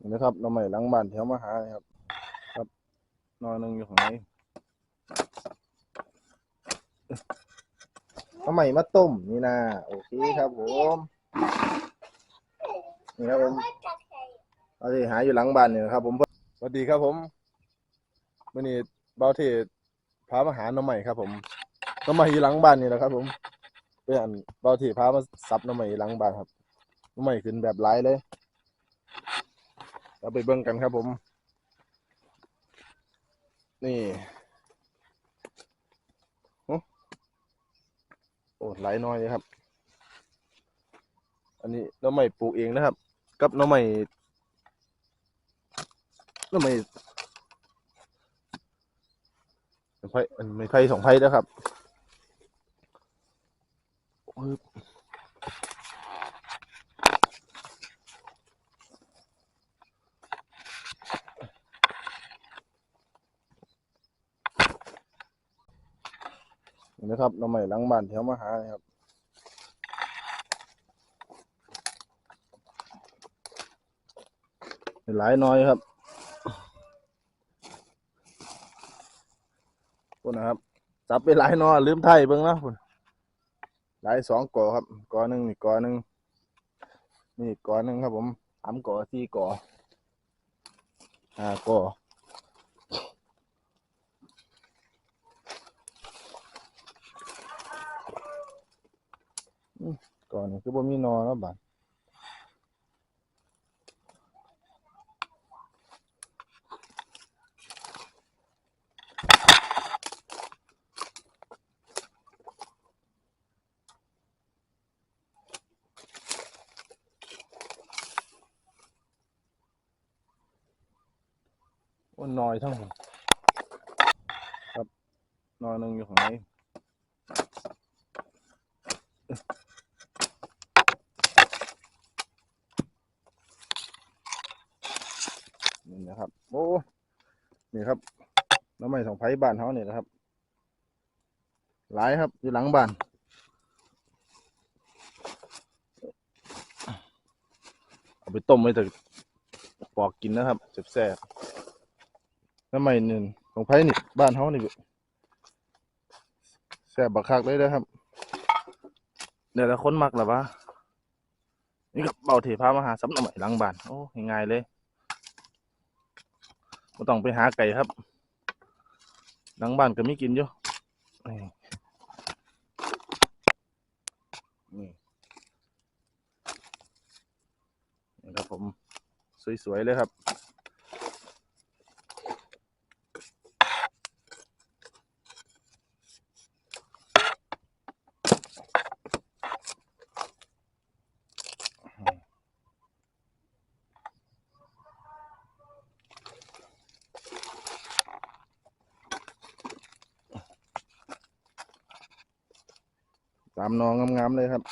นี่นะครับหน้ำใหม่หลังบ้านแถวมาหาเลยครับ ครับนอนหนึงอยู่ข้างในหน้ำใหม่มาต้มนี่นะโอเคครับผมนี่ครับผมเอาที่หาอยู่หลังบ้านเนี่ยนะครับ ผมสวัสดีครับผมวันนี้เบาเทศพามาหาน้ำใหม่ครับ ผมน้ำใหม่อยู่หลังบ้านนี่แหละครับ ผมเป็นอันเบาเทศพามาซับน้ำใหม่หลังบ้านครับน้ำใหม่ขึ้นแบบไร้เลย เราไปเบิ่งกันครับผม นี่โอ้โอ้ไหลายน้อยเลยครับ อันนี้น้องใหม่ปลูกเองนะครับ กับน้องใหม่น้องใหม่ไผ่ไม่ไผ่สองไผ่นะครับ นี่นะครับน้องใหม่หลังบ้านแถวมาหาครับหลายน้อยครับพุ่นะครับจับไปหลายนอลืมไทยเบิ่งนะพุ่นหลายสองก่อครับก่อหนึ่งนี่ก่อหนึ่งนี่กก่อหนึ่งครับ ผมสามก่อสี่ก่อห้าก่ออืม ก่อนี่คือบ่มีนอแล้วบาดว่านอยทั้งหมดครับนอยหนึงอยู่ข้างใน นี่นะครับ โอ้ นี่ครับน้ำใหม่สองไผ่บ้านเขาเนี่ยนะครับ หลายครับอยู่หลังบ้านเอาไปต้มไว้แต่ปอกกินนะครับแซ่บๆน้ำใหม่หนึ่งของไผ่นี่บ้านเขานี่แซ่บบักคักเลยนะครับเดี๋ยวละคนมักหรอวะนี่ก็เบาเทพามาหาซ้ำใหม่หลังบ้านโอ้ง่ายๆเลย ไม่ต้องไปหาไก่ครับหลังบ้านก็มีกินอยู่นี่นี่นี่ครับผม สวย ๆ เลยครับ ตามนองงามๆเลยครับ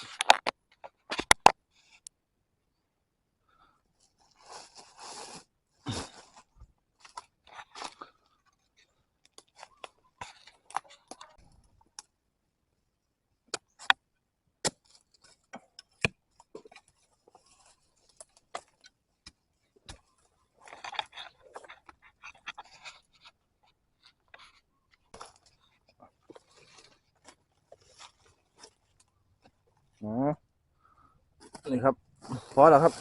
นี่ครับ พอแล้วครับ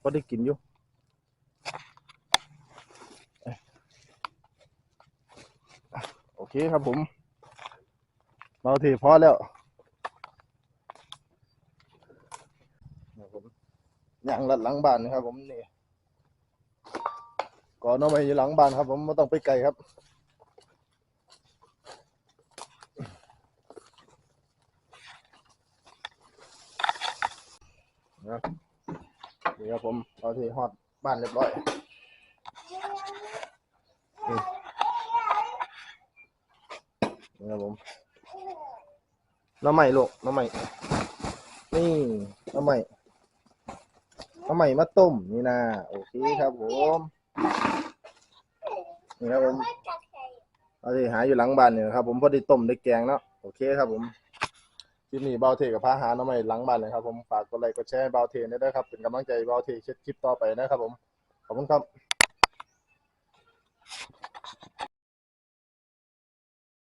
พอได้กินอยู่โอเคครับผม เราทีพอแล้วนี่ผมย่างลัดหลังบ้านนะครับผมนี่ก่อนเอาไปอยู่หลังบ้านครับ ผมไม่ต้องไปไกลครับ นะนี่ครับผมเราที่ฮอดบ้านเรียบร้อยนี่ครับผมน้ำใหม่ลูกน้ำใหม่นี่น้ำใหม่น้ำใหม่มาต้มนี่นะโอเคครับผมนี่ครับผมเราที่หาอยู่หลังบ้านเนี่ยครับผมพอด้ต้มได้แกงแล้วโอเคครับผม ที่ปนี้เบาเทกับพระหาน้องใหม่หลังบ้านเลยครับผมฝากกดไลค์กดแชร์เบาเทนี่ด้วยครับเป็นกำลังใจเบาเทเช็ดคลิปต่อไปนะครับผมขอบคุณครับ